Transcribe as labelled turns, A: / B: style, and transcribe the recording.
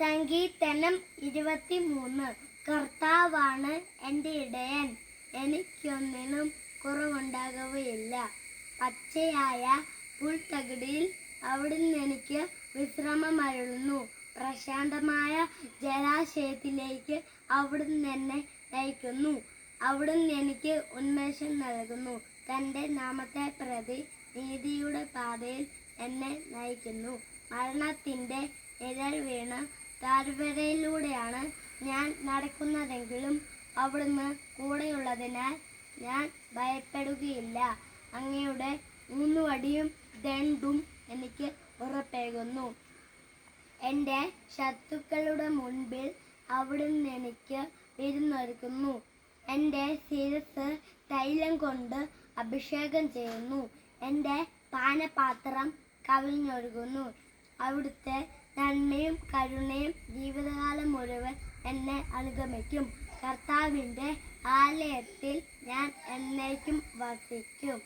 A: സങ്കീർത്തനം ഇരുപത്തിമൂന്ന്. കർത്താവാണ് എന്റെ ഇടയൻ. എനിക്കൊന്നിനും കുറവുണ്ടാകുകയില്ല പച്ചയായ പുൽത്തകിടിയിൽ അവിടുന്ന് എനിക്ക് വിശ്രമമരുളുന്നു. പ്രശാന്തമായ ജലാശയത്തിലേക്ക് അവിടുന്ന് എന്നെ നയിക്കുന്നു. അവിടുന്ന് എനിക്ക് ഉന്മേഷം നൽകുന്നു. തന്റെ നാമത്തെ പ്രതി നീതിയുടെ പാതയിൽ എന്നെ നയിക്കുന്നു. മരണത്തിന്റെ നിഴൽ വീണ് താഴ്വരയിലൂടെയാണ് ഞാൻ നടക്കുന്നതെങ്കിലും അവിടുന്ന് കൂടെയുള്ളതിനാൽ ഞാൻ ഭയപ്പെടുകയില്ല. അങ്ങയുടെ ഊന്നുവടിയും ദണ്ടും എനിക്ക് ഉറപ്പേകുന്നു. എന്റെ ശത്രുക്കളുടെ മുൻപിൽ അവിടുന്ന് എനിക്ക് വിരുന്നൊരുക്കുന്നു. എന്റെ ശിരസ് തൈലം കൊണ്ട് അഭിഷേകം ചെയ്യുന്നു. എന്റെ പാനപാത്രം കവിഞ്ഞൊഴുകുന്നു. അവിടുത്തെ നന്മയും കരുണയും ജീവിതകാലം മുഴുവൻ എന്നെ അനുഗമിക്കും. കർത്താവിന്റെ ആലയത്തിൽ ഞാൻ എന്നേക്കും വസിക്കും.